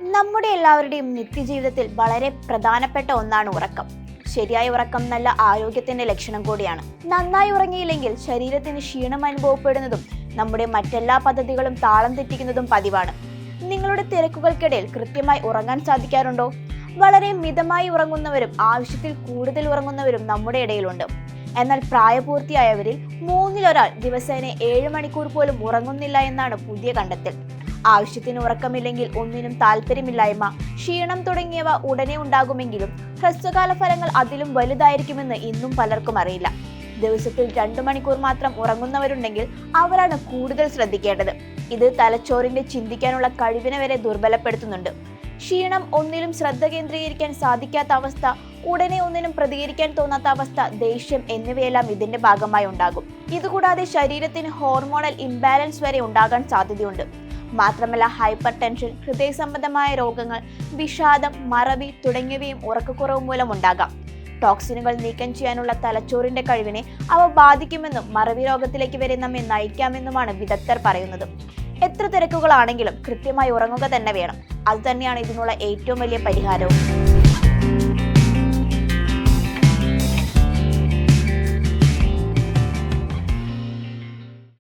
നമ്മുടെ എല്ലാവരുടെയും നിത്യജീവിതത്തിൽ വളരെ പ്രധാനപ്പെട്ട ഒന്നാണ് ഉറക്കം. ശരിയായ ഉറക്കം നല്ല ആരോഗ്യത്തിന്റെ ലക്ഷണം കൂടിയാണ്. നന്നായി ഉറങ്ങിയില്ലെങ്കിൽ ശരീരത്തിന് ക്ഷീണം അനുഭവപ്പെടുന്നതും നമ്മുടെ മറ്റെല്ലാ പദ്ധതികളും താളം തെറ്റിക്കുന്നതും പതിവാണ്. നിങ്ങളുടെ തിരക്കുകൾക്കിടയിൽ കൃത്യമായി ഉറങ്ങാൻ സാധിക്കാറുണ്ടോ? വളരെ മിതമായി ഉറങ്ങുന്നവരും ആവശ്യത്തിൽ കൂടുതൽ ഉറങ്ങുന്നവരും നമ്മുടെ ഇടയിലുണ്ട്. എന്നാൽ പ്രായപൂർത്തിയായവരിൽ മൂന്നിലൊരാൾ ദിവസേന ഏഴ് മണിക്കൂർ പോലും ഉറങ്ങുന്നില്ല എന്നാണ് പുതിയ കണ്ടെത്തൽ. ആവശ്യത്തിന് ഉറക്കമില്ലെങ്കിൽ ഒന്നിനും താല്പര്യമില്ലായ്മ. ക്ഷീണം തുടങ്ങിയവ ഉടനെ ഉണ്ടാകുമെങ്കിലും ഹ്രസ്വകാല ഫലങ്ങൾ അതിലും വലുതായിരിക്കുമെന്ന് ഇന്നും പലർക്കും അറിയില്ല. ദിവസത്തിൽ രണ്ടു മണിക്കൂർ മാത്രം ഉറങ്ങുന്നവരുണ്ടെങ്കിൽ അവരാണ് കൂടുതൽ ശ്രദ്ധിക്കേണ്ടത്. ഇത് തലച്ചോറിന്റെ ചിന്തിക്കാനുള്ള കഴിവിനെ വരെ ദുർബലപ്പെടുത്തുന്നുണ്ട്. ക്ഷീണം ഒന്നിലും ശ്രദ്ധ കേന്ദ്രീകരിക്കാൻ സാധിക്കാത്ത അവസ്ഥ ഉടനെ ഒന്നിനും പ്രതികരിക്കാൻ തോന്നാത്ത അവസ്ഥ ദേഷ്യം എന്നിവയെല്ലാം ഇതിന്റെ ഭാഗമായി ഉണ്ടാകും. ഇതുകൂടാതെ ശരീരത്തിന് ഹോർമോണൽ ഇംബാലൻസ് വരെ ഉണ്ടാകാൻ സാധ്യതയുണ്ട്. മാത്രമല്ല ഹൈപ്പർ ടെൻഷൻ ഹൃദയ സംബന്ധമായ രോഗങ്ങൾ വിഷാദം മറവി തുടങ്ങിയവയും ഉറക്കക്കുറവ് മൂലം ഉണ്ടാകാം ടോക്സിനുകൾ നീക്കം ചെയ്യാനുള്ള തലച്ചോറിന്റെ കഴിവിനെ അവ ബാധിക്കുമെന്നും മറവി രോഗത്തിലേക്ക് വരെ നമ്മെ നയിക്കാമെന്നുമാണ് വിദഗ്ധർ പറയുന്നത്. എത്ര തിരക്കുകളാണെങ്കിലും കൃത്യമായി ഉറങ്ങുക തന്നെ വേണം. അതുതന്നെയാണ് ഇതിനുള്ള ഏറ്റവും വലിയ പരിഹാരവും.